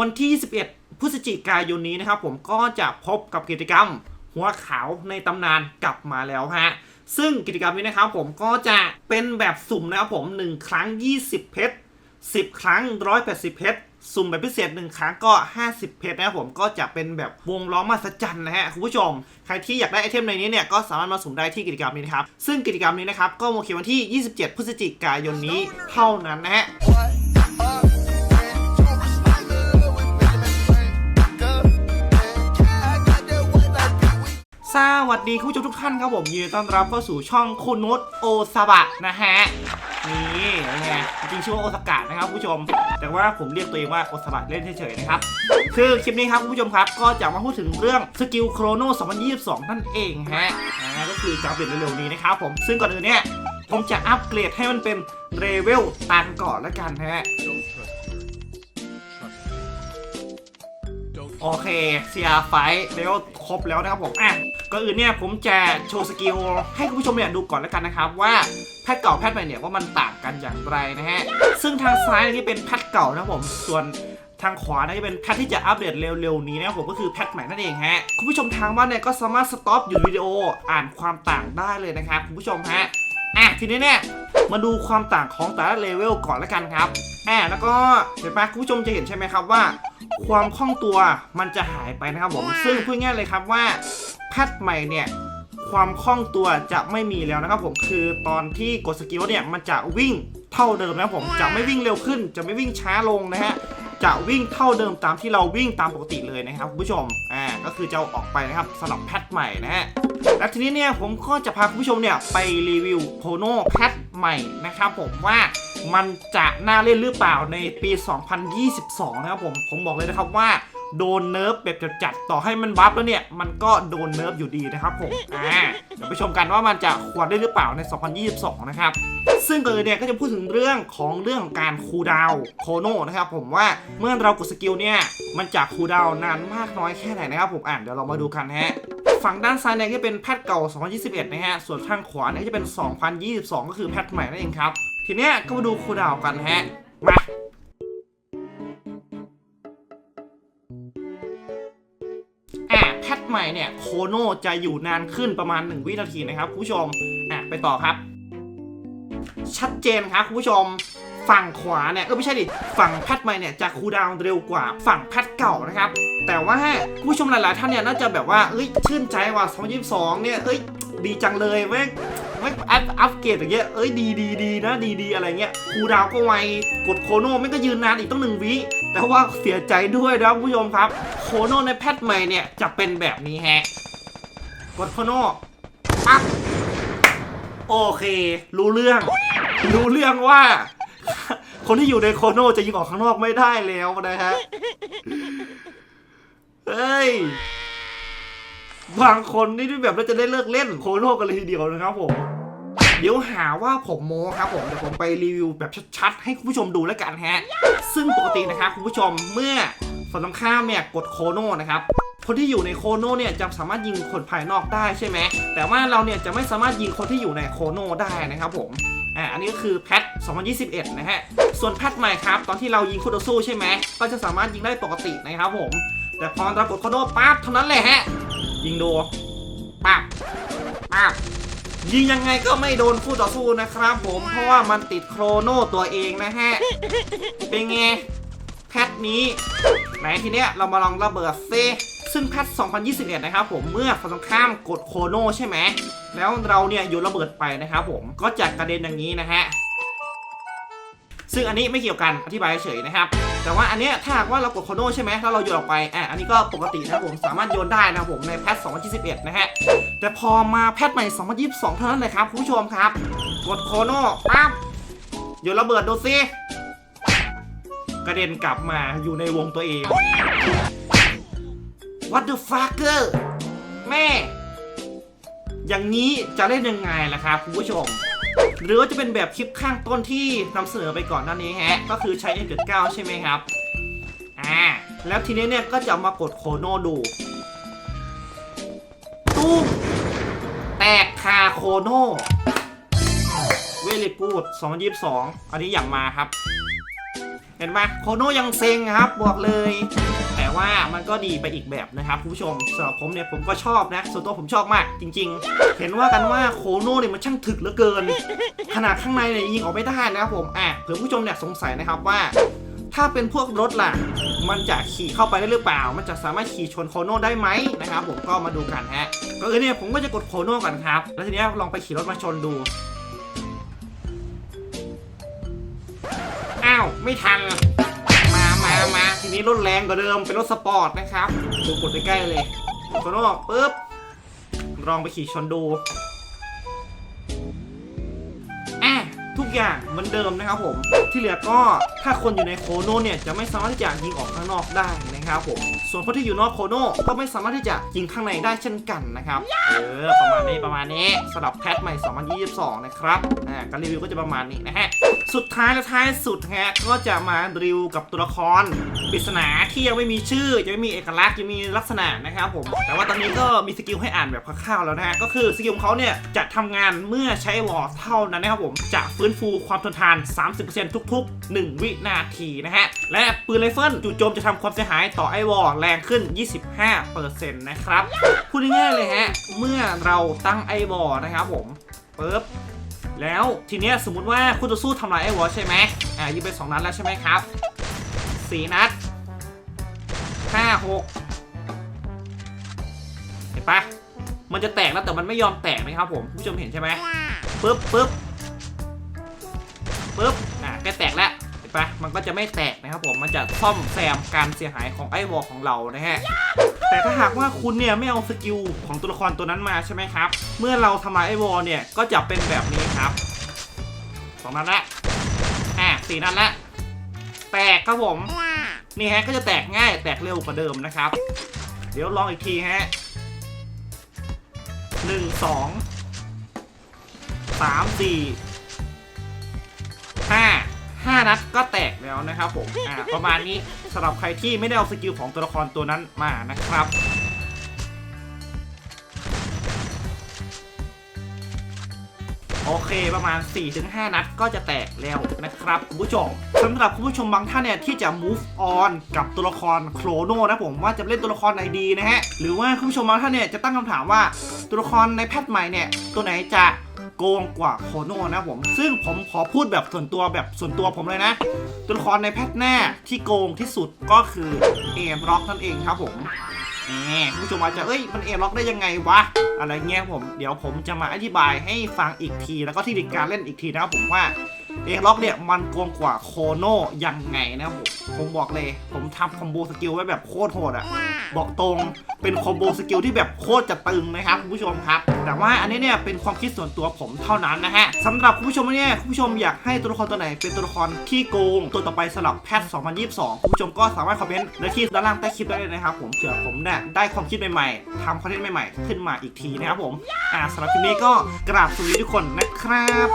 วันที่ 21 พฤศจิกายนนี้นะครับผมก็จะพบกับกิจกรรมหัวขาวในตำนานกลับมาแล้วฮะซึ่งกิจกรรมนี้นะครับผมก็จะเป็นแบบสุ่มนะครับผม 1 ครั้ง 20 เพชร 10 ครั้ง 180 เพชร สุ่มแบบพิเศษ 1 ครั้งก็ 50 เพชรนะครับผมก็จะเป็นแบบวงล้อมมหัศจรรย์นะฮะคุณผู้ชม ใครที่อยากได้ไอเทมในนี้เนี่ยก็สามารถมาสุ่มได้ที่กิจกรรมนี้นะครับ ซึ่งกิจกรรมนี้นะครับก็โมเควันที่ 27 พฤศจิกายนนี้เท่านั้นนะฮะ สวัสดีคุณผู้ชมทุกท่านครับผมยินดีต้อนรับเข้าสู่ช่องคุณนุชโอซาบะนะฮะนี่เป็นไงจริงชื่อว่าโอซากะนะครับคุณผู้ชม แต่ว่าผมเรียกตัวเองว่าโอซาบะเล่นเฉยๆนะครับคือคลิปนี้ครับคุณผู้ชมครับ ก็จะมาพูดถึงเรื่องสกิลโครโน2022 นั่นเองฮะอ่าก็คือจะอัปเดตเร็วๆนี้นะครับผมซึ่งก่อนอื่นเนี่ยผมจะอัปเกรดให้มันเป็นเลเวลตันก่อนแล้วกันฮะ โอเคเซียไฟเลเวครบแล้วนะครับผมอะก่อนอื่นเนี่ยผมจะโชว์สกิลให้คุณผู้ชมเนี่ยดูก่อนแล้วกันนะครับว่าแพทเก่าแพทใหม่เนี่ยว่ามันต่างกันอย่างไรนะฮะซึ่งทางซ้ายนี่เป็นแพทเก่านะครับผมส่วนทางขวานี่เป็นแพทที่จะอัปเดตเร็วๆนี้นะครับผมก็คือแพทใหม่นั่นเองฮะคุณผู้ชมทางบ้านเนี่ยก็สามารถสต็อปอยู่วิดีโออ่านความต่างได้เลยนะครับคุณผู้ชมฮะอะทีนี้เนี่ยมาดูความต่างของแต่ละเลเวลก่อนแล้วกันครับอะแล้วก็เห็นปะคุณผู้ชมจะเห็นใช่ไหมครับว่า ความคล่องตัวมันจะหายไปนะครับผม ซึ่งพูดง่ายเลยครับว่าแพทใหม่เนี่ยความคล่องตัวจะไม่มีแล้วนะครับผมคือตอนที่กดสกิลเนี่ยมันจะวิ่งเท่าเดิมนะครับผมจะไม่วิ่งเร็วขึ้น จะไม่วิ่งช้าลงนะฮะจะวิ่งเท่าเดิมตามที่เราวิ่งตามปกติเลยนะครับคุณผู้ชมอ่าก็คือจะอออกไปนะครับสำหรับแพทใหม่นะฮะและทีนี้เนี่ยผมก็จะพาคุณผู้ชมเนี่ยไปรีวิวโพโนแพทใหม่นะครับผมว่า มันจะน่าเล่นหรือเปล่าในปี 2022 นะครับผม ผมบอกเลยนะครับว่าโดนเนิร์ฟแบบจัดๆต่อให้มันบัฟแล้วเนี่ย มันก็โดนเนิร์ฟอยู่ดีนะครับผม อ่า เดี๋ยวไปชมกันว่ามันจะควรได้หรือเปล่าใน 2022 นะครับ ซึ่งเกิดเนี่ยก็จะพูดถึงเรื่องของเรื่องของการคูลดาวโคโนนะครับผมว่าเมื่อเรากดสกิลเนี่ย มันจะคูลดาวนานมากน้อยแค่ไหนนะครับผม อ่านเดี๋ยวเรามาดูกันฮะฝั่งด้านซ้ายเนี่ยก็เป็นแพทเก่า 2021 นะฮะ ส่วนทางขวาเนี่ยจะเป็น 2022 ก็คือแพทใหม่นั่นเองครับ ทีเนี้ยก็มาดูคูดาวกันฮะ มาอะแพทใหม่เนี่ย โคโนจะอยู่นานขึ้นประมาณ 1 วินาทีนะครับคุณผู้ชม อะ ไปต่อครับ ชัดเจนครับคุณผู้ชมฝั่งขวาเนี่ยก็ไม่ใช่ดิฝั่งแพทใหม่เนี่ยจะคูลดาวเร็วกว่าฝั่งแพทเก่านะครับ แต่ว่าผู้ชมหลาย ๆ ท่านเนี่ยน่าจะแบบว่าเอ้ยชื่นใจว่ะ2022 เนี่ยเอ้ยดีจังเลยเว้ย เว้ยอัพอัพเกรดอย่างเงี้ยเอ้ยดีดีดีนะดีดีอะไรเงี้ยคูดาวก็ไวกดโคโน่ไม่ก็ยืนนานอีกต้องหนึ่งวิแต่ว่าเสียใจด้วยนะคุณผู้ชมครับ โคโน่ในแพทใหม่เนี่ยจะเป็นแบบนี้ฮะกดโคโน่ปั๊บโอเค รู้เรื่อง รู้เรื่องว่า คนที่อยู่ในโคโน่จะยิงออกข้างนอกไม่ได้แล้วนะฮะ เฮ้ย บางคนนี่แบบเราจะได้เลิกเล่นโคโน่กันเลยทีเดียวนะครับผมเดี๋ยวหาว่าผมโม้ครับผมเดี๋ยวผมไปรีวิวแบบชัดๆ ให้คุณผู้ชมดูแล้วกันฮะ ซึ่งปกตินะครับคุณผู้ชมเมื่อฝั่งตรงข้ามเนี่ยกดโคโน่นะครับคนที่อยู่ในโคโน่เนี่ยจะสามารถยิงคนภายนอกได้ใช่ไหมแต่ว่าเราเนี่ยจะไม่สามารถยิงคนที่อยู่ในโคโน่ได้นะครับผมอ่าอันนี้ก็คือแพท2021 นะฮะ ส่วนแพทใหม่ครับ ตอนที่เรายิงคู่ต่อสู้ใช่ไหม ก็จะสามารถยิงได้ปกตินะครับผม แต่พอเรากดโคโน่ปั๊บเท่านั้นแหละฮะ ยิงดูปั๊บปั๊บยิงยังไงก็ไม่โดนคู่ต่อสู้นะครับผมเพราะว่ามันติดโครโน่ตัวเองนะฮะ เป็นไง แพทนี้ ไหนทีเนี้ยเรามาลองระเบิดเซซึ่งแพท 2021 นะครับผมเมื่อฝั่งตรงข้ามกดโคโน่ใช่ไหม แล้วเราเนี่ยโยนระเบิดไปนะครับผมก็จะกระเด็นอย่างนี้นะฮะ ซึ่งอันนี้ไม่เกี่ยวกันอธิบายเฉยนะครับ แต่ว่าอันเนี้ยถ้าหากว่าเรากดโคโนใช่ไหมแล้วเราโยนออกไปอะอันนี้ก็ปกตินะครับผมสามารถโยนได้นะครับผมในแพท2021 นะฮะแต่พอมาแพทใหม่ 2022 เท่านั้นเลยครับคุณผู้ชมครับ กดโคโนปั๊บโยนระเบิดดูซิกระเด็นกลับมาอยู่ในวงตัวเอง What the fucker แม่ อย่างนี้จะเล่นยังไงล่ะครับคุณผู้ชม หรือว่าจะเป็นแบบคลิปข้างต้นที่นำเสนอไปก่อนหน้านี้ฮะ ก็คือใช้ n 9ใช่ไหมครับ อ่า แล้วทีนี้เนี่ยก็จะมากดโคโนดูตู้มแตกคาโคโนเวลิกูด2022 อันนี้อย่างมาครับในห็นไหมโคโนยังเซ็งครับ บอกเลย ว่ามันก็ดีไปอีกแบบนะครับคุณผู้ชมสำหรับผมเนี่ยผมก็ชอบนะ ส่วนตัวผมชอบมากจริง ๆ เห็นว่ากันว่าโคโน่เนี่ยมันช่างถึกเหลือเกิน ขนาดข้างในเนี่ยยิงออกไม่ได้นะครับผมอะเผื่อผู้ชมเนี่ยสงสัยนะครับว่า ถ้าเป็นพวกรถล่ะ มันจะขี่เข้าไปได้หรือเปล่า มันจะสามารถขี่ชนโคโน่ได้ไหมนะครับผมก็มาดูกันฮะก็คือเนี่ยผมก็จะกดโคโน่ก่อนครับแล้วทีนี้ลองไปขี่รถมาชนดูอ้าวไม่ทัน มามามาทีนี้รถแรงกว่าเดิมเป็นรถสปอร์ตนะครับดูกดใกล้ๆเลยโคโน่ปุ๊บลองไปขี่ชนดูอะทุกอย่างเหมือนเดิมนะครับผม ที่เหลือก็ถ้าคนอยู่ในโคโนเนี่ยจะไม่สามารถที่จะยิงออกข้างนอกได้ นะครับผม ส่วนคนที่อยู่นอกโคโนก็ไม่สามารถที่จะยิงข้างในได้เช่นกันนะครับ เออ ประมาณนี้ประมาณนี้สำหรับแพทใหม่ 2022 นะครับ อ่า การรีวิวก็จะประมาณนี้นะฮะ สุดท้ายและท้ายสุดฮะก็จะมารีวิวกับตัวละครปริศนาที่ยังไม่มีชื่อยังไม่มีเอกลักษณ์ยังมีลักษณะนะครับผม แต่ว่าตอนนี้ก็มีสกิลให้อ่านแบบคร่าวๆแล้วนะฮะ ก็คือสกิลของเขาเนี่ยจะทำงานเมื่อใช้วอร์เท่านั้นนะครับผม จะฟื้นฟูความทนทาน 30%ทุก ๆ 1 วินาทีนะฮะ และปืนไรเฟิลจู่โจมจะทำความเสียหายต่อไอวอร์แรงขึ้น 25%นะครับ พูดง่ายๆเลยฮะ เมื่อเราตั้งไอวอร์นะครับผมปึ๊บแล้วทีเนี้ยสมมุติว่าคุณจะสู้ทำลายไอวอลใช่ไหมอ่ายิงไปสองนัดแล้วใช่ไหมครับสี่นัดห้าหกเห็นปะมันจะแตกแล้วแต่มันไม่ยอมแตกนะครับผมผู้ชมเห็นใช่ไหมปึ๊บปึ๊บปึ๊บ ปมันก็จะไม่แตกนะครับผมมันจะซ่อมแซมการเสียหายของไอ้วอลของเรานะฮะแต่ถ้าหากว่าคุณเนี่ยไม่เอาสกิลของตัวละครตัวนั้นมาใช่ไหมครับ เมื่อเราทำลายไอวอลเนี่ยก็จะเป็นแบบนี้ครับสองนัดละอะสี่นัดละแตกครับผมนี่ฮะก็จะแตกง่ายแตกเร็วกว่าเดิมนะครับ เดี๋ยวลองอีกทีฮะหนึ่งสองสามสี่ห้า ห้านัดก็แตกแล้วนะครับผมอ่าประมาณนี้สำหรับใครที่ไม่ได้เอาสกิลของตัวละครตัวนั้นมานะครับโอเคประมาณ 4-5 นัดก็จะแตกแล้วนะครับคุณผู้ชมสำหรับคุณผู้ชมบางท่านเนี่ยที่จะ move on กับตัวละครโครโนนะผมว่าจะเล่นตัวละครไหนดีนะฮะ หรือว่าคุณผู้ชมบางท่านเนี่ยจะตั้งคำถามว่าตัวละครในแพทใหม่เนี่ยตัวไหนจะ โกงกว่าโคโนนะผม ซึ่งผมขอพูดแบบส่วนตัวแบบส่วนตัวผมเลยนะ ตัวละครในแพทหน้าที่โกงที่สุดก็คือเอมร็อกนั่นเองครับผมแหมผู้ชมอาจจะเอ้ย มันเอล็อกได้ยังไงวะ อะไรเงี้ยผม เดี๋ยวผมจะมาอธิบายให้ฟังอีกที แล้วก็ที่ดิการเล่นอีกทีนะครับผมว่าเอล็อกเนี่ยมันโกงกว่าโคโนยังไงนะครับผมผมบอกเลย ผม ทำคอมโบสกิลไว้แบบโคตรโหดอะบอกตรงเป็นคอมโบสกิลที่แบบโคตรจะตึงนะครับคุณผู้ชมครับ แต่ว่าอันนี้เนี่ยเป็นความคิดส่วนตัวผมเท่านั้นนะฮะสำหรับคุณผู้ชมเนี่ยคุณผู้ชมอยากให้ตัวละครตัวไหนเป็นตัวละครที่โกงตัวต่อไปสำหรับแพทย์2022คุณผู้ชมก็สามารถคอมเมนต์ในที่ด้านล่างใต้คลิปได้เลยนะครับผมเผื่อผมเนี่ยได้ความคิดใหม่ๆทำคอนเทนต์ใหม่ๆ ขึ้นมาอีกทีนะครับผมอ่าสำหรับคลิปนี้ก็กราบสวัสดีทุกคนนะครับ